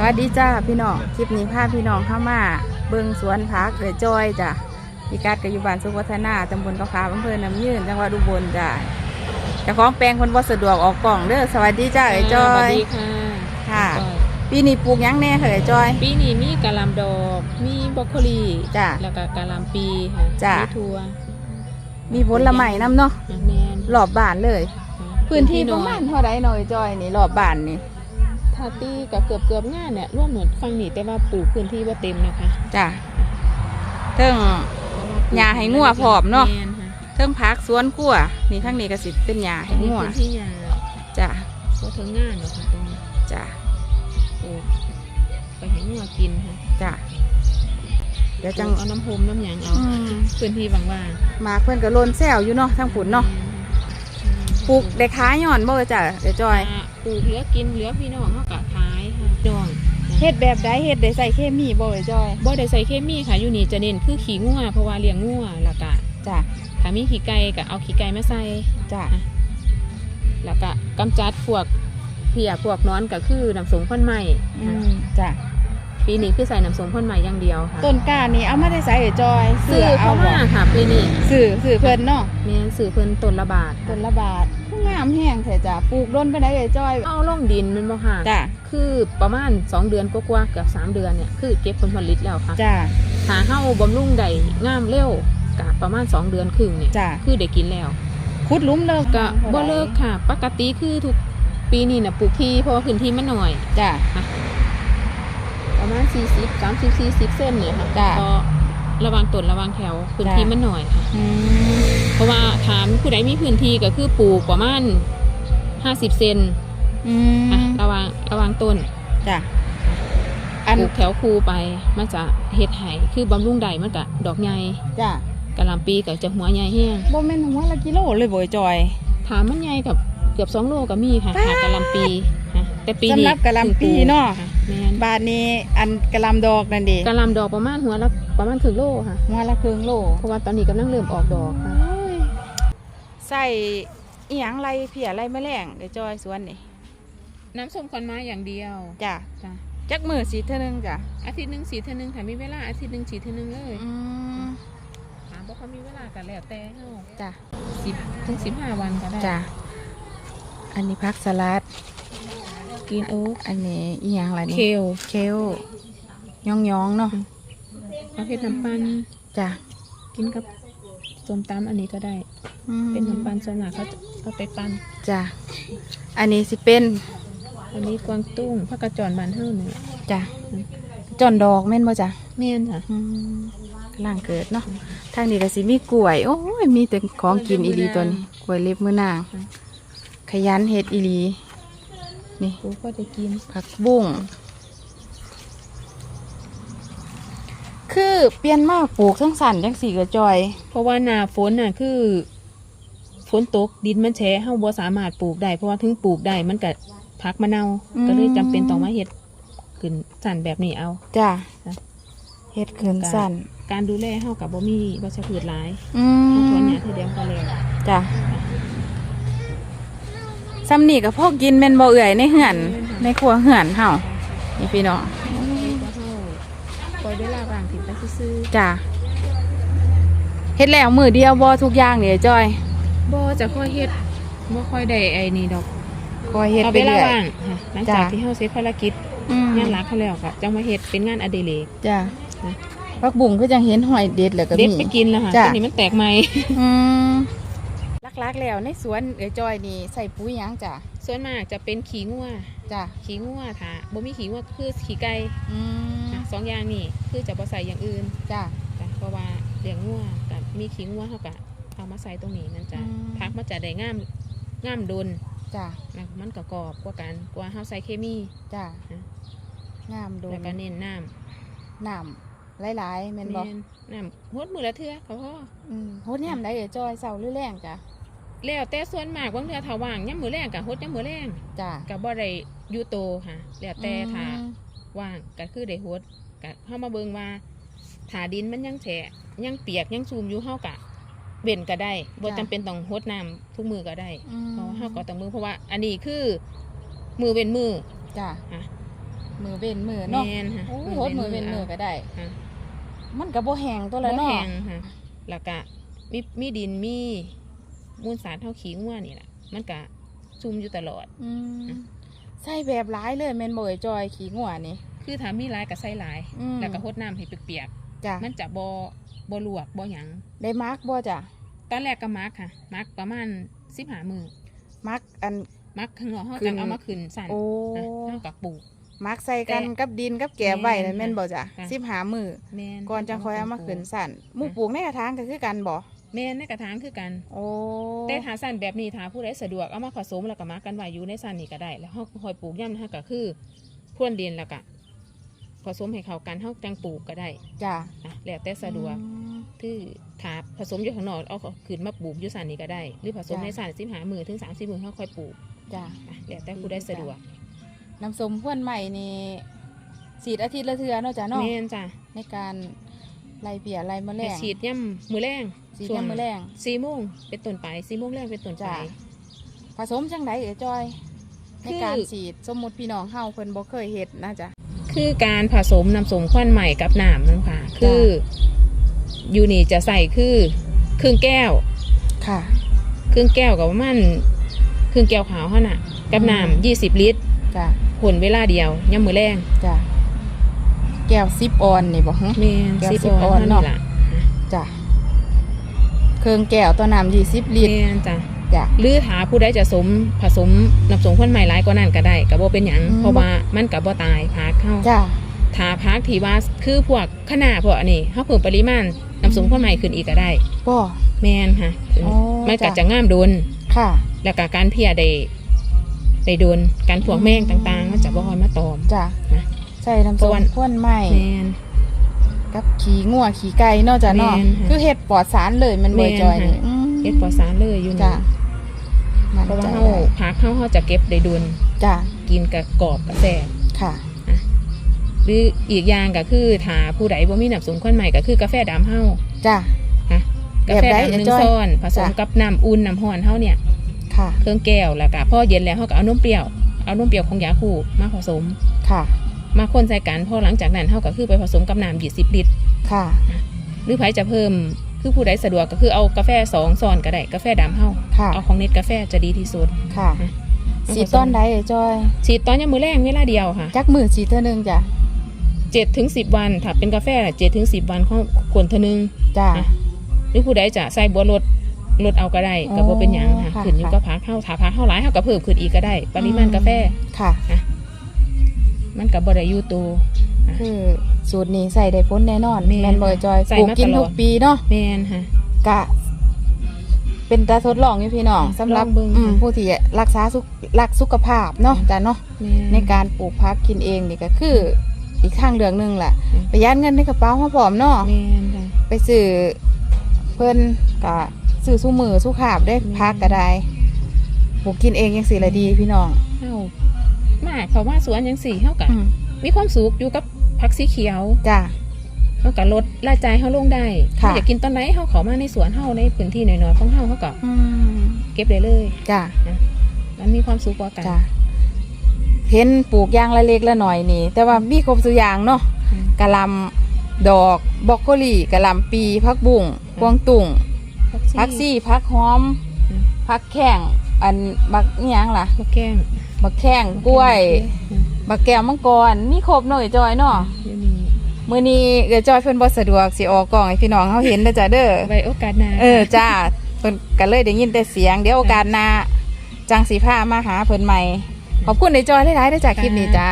สวัสดีจ้าพี่น้อง คลิปนี้พาพี่น้องเข้ามา เบิ่งสวนพักเดือจอยจ้ะพี่กัดกับอยู่บ้านสุขวัฒนาตำบลกะขามอำเภอน้ำยืนจังหวัดอุบลจ้ะเจ้าของแปลงคนบ่สะดวกออกกล่องเด้อสวัสดีจ้าเอ๋ยจอสวัย สดีค่ะค่ะจอยปีนี้ปลูกหยังแน่เอ๋ยจอย ปีนี้มีกะหล่ำดอก มีบรอกโคลีจ้ะแล้วก็กะหล่ำปีค่ะจ้ะ มีถั่วมีผลไม้น้ำเนาะอะแมนรอบบ้านเลยค่ะพื้นที่ประมาณเท่าไรหน่อยจอยนี่รอบบ้านนี่ ทาตี้กับเกือบเกือบๆง่ายเนี่ยร่วมหนุนฟังนี่แต่ว่าปลูกพื้นที่ว่าเต็มนะคะจ้ะเทิงหญ้าให้งัวพร้อมเนาะแมนค่ะเทิงพักสวนกล้วยนี่ทั้งนี้ก็สิเป็นหญ้าให้มีงัวพื้นที่หญ้าจ้ะก็ถึงง่ายเนาะค่ะตรงนี้จ้ะปลูกไปให้งัวกินค่ะจ้ะเดี๋ยวจัจังงเอาน้ำพรมน้ำหยางเอาอืมพื้นที่ว่างหมากเพื่อนก็โลนแซวอยู่เนาะทางผุนๆเนาะอืมปลูกได้ค้าย่อนบ่จ้ะเดี๋ยวจอยอ่า ปลูกเหลือกินเหลือพี่น้องเขากะขายค่ะจองเฮ็ดแบบใดเฮ็ดได้ใส่เคมีบ่เดี๋ยวจอยบ่ได้ใส่เคมีค่ะอยู่นี่จะเน้นคือขี้งัวเพราะว่าเลี้ยงงัวแล้วก็จ้ะถ้ามีขี้ไก่ก็เอาขี้ไก่มาใส่จ้ะแล้วก็กำจัดพวกเพียพวกนอนก็คือน้ำสมพ่นใหม่อืมจ้ะปีนี้คือใส่น้ำสมพ่นใหม่อย่างเดียวค่ะต้นกล้านี่เอามาได้ใส่เดี๋ยวจอยซื้อเอาเข้าบ่มาค่ะปีนี้ซื้อซื้อเพิ่นเนาะแม่นซื้อเพิ่นต้นละบาทต้นละบาทผู้งามแห้งแท้จ้ะปลูกต้นไปได้เดี๋ยวจอย เอาลงดินแมันบ่ค่ะจ้ะคือประมาณ 2 เดือนกว่าๆเกือบ3 เดือนเนี่ยคือเก็บผลผลิตแล้วค่ะจ้ะถ้าเฮาบำรุงได้งามเร็วก็ประมาณ 2 เดือนครึ่งเนี่ยจ้ะคือได้กินแล้วขุดหลุมเลิกก็บ่เลิกค่ะ ปกติคือทุกปีนี่น่ะปลูกที่เพราะว่าพื้นที่มันหน่อยจ้ะประมาณ40 30 40เส้นเนี่ยค่ะจ้ะก็ ระวังต้นระวังแถวพื้นที่จ้ะมันหน่อยค่ะอืมเพราะว่าถามผู้ใดมีพื้นที่ก็คือปลูกประมาณ50เซนอือะมระวังระวังต้นจ้ะปอันลูกแถวคูไปมันจะเฮ็ดให้คือบำรุงใดมันก็ดอกใหญ่จ้ะกะหล่ำปีก็จะหัวใหญ่แห้งบ่แม่นหัวละกิโลเลยบ่จอย ถามมันใหญ่กับเกือบ2โลก็มีค่ะป๊าหากะหล่ำปีค่ะแต่ปีนี้สำหรับกะหล่ำปีเนาะค่แม่นบาทนี้อันกะหลำดอกนั่นดิกะหล่ำดอกประมาณหัวละ ประมาณครึ่งโลค่ะหัวละครึ่งโลเพราะว่าตอนนี้กำลังเริ่มออกดอกค่ะใส่อีหยังไรเพียไรแมลงเดี๋ยวจอยสวนนี่น้ำส้มควันไม้อย่างเดียวจ้ะจ้ะจักมือสีเท่านึงจ้ะอาทิตย์หนึ่งสีเท่านึงค่ะมีเวลาอาทิตย์หนึ่งสีเท่านึงเลยอืมถามว่าเขามีเวลากันแล้วแต่เนาะจ้ะสิบถึงสิบห้าวันก็ได้จ้ะอันนี้พักสลัดกินโอ๊กอันนี้อีหยังไรเคนี่ลเคลยองยองๆเนาะ เอาเผ็ดน้ำปันจ้ะกินกับส้มตำอันนี้ก็ได้ อืมเป็นน้ำปันส่วนหนาเขาจะเขาไปปั้นจ้ะอันนี้สิเป็นอันนี้กวางตุ้งผักกระจอนบานเท่าเนี่ยจ้ะจอนดอกแม่นบ่จ้ะเมียนค่ะอืมกำลังเกิดเนาะทางนี้ก็สิมีกล้วย โอ้ยมีแต่ของกินอีหลีตัวนี้กล้วยเล็บมือนาง ขยันเฮ็ดอีหลีนี่กูก็ได้กินผักบุ้ง คือเปลี่ยนมาปลูกทั้งสันจังสีกระจอย เพราะว่าหนาฝนน่ะคือฝนตกดินมันแฉะเฮาบ่สามารถปลูกได้เพราะว่าถึงปลูกได้มันก็พักมะนาวอืม ก็เลยจำเป็นต้องมาเฮ็ดขึ้นสั่นแบบนี้เอา จ้ะจ้ะ เฮ็ดขืนสันการดูแลเฮากับบ่มีวัชพืชหลายอืเฮาทวนมหญ้าทีเดียวก็แล้วจ้ะซ้ำนี่กับพ่อกินเป็นบ่เอื่อยในเหือนในครัวเหือนเฮานี่พี่น้องก็เฮา ปล่อยเวลาว่างถิ่นไปซื่อจ้ะเฮ็ดแล้วมือเดียวบ่ทุกอย่างนี่จอยๆบ่จะค่อยเฮ็ดบ่ค่อยได้ไอ้นี่ดอกคอยเฮ็ดเอาไปเวลาเรื่อย ว่างค่ะหลังจากจ้ะ ที่เฮาเสร็จภารกิจอืมงานหลักเขาแล้วก็จังมาเฮ็ดเป็นงานอดิเรก จ้ะนะผักบุ้งคือจังเห็นหอยเด็ดแล้วก็เด็ดมี ไปกินแล้วค่ะจ้ะ ตัวนี้มันแตกใหม่ อืมลักๆแล้วในสวนเอ๋ยจอยนี่ใส่ปุ๋ยหยังจ้ะส่วนมากจะเป็นขี้งัวจ้ะขี้งัวค่ะบ่มีขี้งัวคือขี้ไก่อืมนะ สองอย่างนี่คือจะบ่ใส่อย่างอื่นจ้ะจ้ะเพราะว่าเลี้ยงงัวกับมีขี้งัวเฮาก็เอามาใส่ตรงนี้มันจะอืม พักมันจะได้งามงามดนจ้ะนะมันก็กรอบกว่ากันกว่าเฮาใส่เคมี จ้ะนะงามโดนแล้วก็เน้นน้ำน้ำหลายๆแม่นบ่เน้นน้ำหดมือละเทื่อก็พออืมโหดยามใดเอ๋ยจอยเช้าหรือแรงจ้ะแล้วแต่ส่วนมากบางเทื่อถ้าว่างยามมื้อแรงก็หดยามมื้อแรงจ้ะก็บ่ได้อยู่โตค่ะแล้วแต่ถ้า อืม ว่างก็คือได้หดก็เฮามาเบิ่งว่าถ้าดินมันยังแฉะยังเปียกยังซูมอยู่เฮากะเว้นก็ได้บ่จำเป็นต้องหดน้ำทุกมือก็ได้อืมเพราะว่าเฮาก็ต้องมือเพราะว่า อันนี้คือ มือเว้นมือจ้ะอะมือเว้นมือเนาะแม่นค่ะโอ้โหดมือเว้นมือก็ได้ค่ะมันก็บ่แห้งตัวละบ่เนาะแห้งค่ะแล้วก็มีมีดินมีมูลสารเท่าขี้งัวนี่แหละมันก็ซุ่มอยู่ตลอดอืมใส่แบบหลายเลยแม่นบ่เอ่ยจอยขี้งัวนี่ คือถ้ามีหลายก็ใส่หลาย อืมแล้วก็หดน้ำให้เปียกจ้ะๆมันจะบ่บ่ลวกบ่หยังได้มาร์กบ่จ้ะตอนแรกก็มักค่ะ มักประมาณ15มื้อมาร์กอัน มักข้างนอกเฮาขึ้จัน งเอามาขึ้นสั่นโอ้นะเฮาก็ปลูก มาร์กใส่กันแต่กับดินกับแกบไว้นั่นแม่แม่นนบ่จ้ะค่ะสิบหามือแม่นก่อนจังคอยเอามาขึ้นสั่นหมู่ปลูกในกระถางก็คือกันบ่แม่นในกระถางคือกัน โอ้แต่ถ้าสั่นแบบนี้ถ้าผู้ใดสะดวกเอามาผสมแล้วก็มักกันไว้อยู่ในสั่นนี่ก็ได้ แล้วเฮาคอยปลูกย่ำนะก็คือพ่วนดินแล้วก็ผ สมให้เข้ากันเฮาจังปลูกก็ได้จ้ะนะแล้วแต่สะดวก อืม คือถ้าผสมอยู่ข้างนอกเอาขึ้นมาปลูกอยู่สั่นนี่ก็ได้ หรือผสมจ้ะ ในสั่นสิบหามือถึงสามสิบมือเฮาค่อยปลูกจ้ะนะแล้วแต่ผู้ใดสะดวกน้ำส้มพ่วนใหม่นี่สีดอาทิตย์ละเทื่อเนาะจ้ะเนาะแม่นจ้ะในการไล่เปียไล่แมลให้งฉีดย่ำมือแรงสีดยามมื้อแรง สี่โมงเป็นต้นไปสี่โมงแรงเป็นต้นไป จ้ะ ผสมจังไดเอ๋จอย ในคือการฉีดสมมุติพี่น้องเฮาเพิ่นบ่เคยเฮ็ดนะจ๊ะ คือการผสมน้ำส้มควันใหม่กับน้ำมันค่ะ คืออยู่นี่จะใส่คือครึ่งแก้ว ค่ะครึ่งแก้วกับประมาณครึ่งแก้วขาวเท่าน่ะ กับอืมน้ำยี่สิบลิตรจ้ะผลเวลาเดียวย่ำมือแรงจ้ะแก้วซิปออนนี่บ่ฮะเมนแก้วสิบสิบออออนนเท่าเนาะนี้ล่ะจ้ะเครื่องแก้วต่อน้ำ20ลิตรเมนจ้ะ จ้ะ หรือหาผู้ใดจะสมผสมน้ำส้มควันใหม่หลายกว่านั้นก็ได้ก็บ่เป็นหยังอืม เพราะว่ามันกับบ่ตายพักเข้าจ้ะ ถ้าพักที่ว่าคือพวกขนาดพวกอันนี้เขาเพิ่มปริมาณน้ำส้มควันใหม่ขึ้นอีกก็ได้ บ่ แมนค่ะอ๋อมันก็จ้ะ จะง่ามโดน ค่ะ แล้วก็การเพียได้ได้โดนการพวกแมงต่างๆ มันจะบ่คอยมาตอม จ้ะนะ ใส่น้ำเพส้ราะมว่าพ่วนใหม่ แมนกับขี้งัวขี้ไก่เนาะจ้ะเนาะแม่นค่ะคือเฮ็ดปลอดสารเลยแมันบ่แม่นจอยนี่ค่ะ อืม เฮ็ดปลอดสารเลยอยู่จ้ะนี่ มันเพราะว่าใจเฮาได้พักเฮาเฮาจะเก็บได้โดนจ้ะกินกับกรอบกับแซ่บค่ะ หรืออีกอย่างก็คือถ้าผู้ใดบ่มีน้ำส้มข้นใหม่ก็คือกาแฟดำเฮาจ้ะ ค่ะแบกาบแฟใดดำหนึ่งจ้อยช้อนผสมจ้ะ กับน้ำอุ่นน้ำร้อนเฮาเนี่ย ค่ะ เครื่องแก้วแล้วก็พอเย็นแล้วเฮาก็เอานมเปรี้ยวเอานมเปรี้ยวของยาคูมาผสม ค่ะ มาคนใส่กันพอหลังจากนั้นเฮาก็คือไปผสมกับน้ำ20 ลิตร ค่ะ หรือไผจะเพิ่ม คือผู้ใดสะดวกก็คือเอากาแฟสองซอนก็ได้กาแฟดำเฮาค่ะ เอาของเน็ตกาแฟจะดีที่สุดค่ะอะสีต้นใดเอ่ยจอยฉีดตอนยามมื้อแรงเวลาเดียวค่ะจักมือสีเท่านึงจ้ะ7ถึง10วันถ้าเป็นกาแฟ7ถึง10วันของคนเท่านึงจ้ะอะหรือผู้ใดจะใส่บัวรดลดเอาก็ได้อ๋อก็บ่เป็นหยังค่ะค่ะขึ้นอยู่กับพักเฮาถ้าพักเฮาหลายเฮาก็เพิ่มขึ้นอีกก็ได้ ปริมาณกาแฟค่ะ มันก็บ่ได้อยู่ตัว คือสูตรนี้ใส่ได้ผลแน่นอนแม่นแมนบอยจอยใส่ปลูกมากินตลอด ทุกปีเนาะแม่นค่ะ กะ เป็นตาทดลองอยู่พี่น้องสำหรับลองเบิ่งอืมค่ะผู้ที่รักษาสุขรักสุขภาพเนาะจ้ะเนาะแม่นในการปลูกพักกินเองนี่ก็คือ อีกทางเลือกหนึงแหละอืม ประหยัดเงินในกระเป๋ามาพร้อมเนาะแม่นค่ะ ไปซื้อเพิ่นกะซื้อสู้มือสู้ขาบได้อืม พักก็ได้ปลูกกินเองยังสิละดีพี่น้องเฮามาเขาว่าสวนจังซี่เฮาก็อืมมีความสุขอยู่กับ ผักสีเขียวจ้ะเฮาก็ลดรายจ่ายเฮาลงได้ค่ะถ้าอยากกินตอนไหนเฮาเข้ามาในสวนเฮาในพื้นที่น้อยๆของเฮาเฮาก็อืมเก็บได้เลยจ้ะมันมีความสุขกว่ากันจ้ะเห็นปลูกอย่างละเล็กละหน่อยนี่ แต่ว่ามีครบสุอย่างเนาะอืมกะหลำดอกบรอกโคลีกะหลำปีพักบุ้งกวางตุ่งพักซี่พักหอมอืมพักแข้งอันบักอิหยังล่ะบักแก้งบักแข้งกล้วย อืม บักแก้วมังกรมีครบหน่อยจอยเนาะอยู่นี่มื้อนี้เดี๋ยวจอยเพิ่นบ่สะดวกสิออกกล้องให้พี่น้องเฮาเห็นเด้อจ้ะเด้อไว้โอกาสหน้าเออจ้าเพิ่นก็เลยได้ยินแต่เสียงเดี๋ยวโอกาสหน้าจังสีผ้ามาหาเพิ่นใหม่ขอบคุณในจอยหลายๆเด้อจ้าคลิปนี้จ้า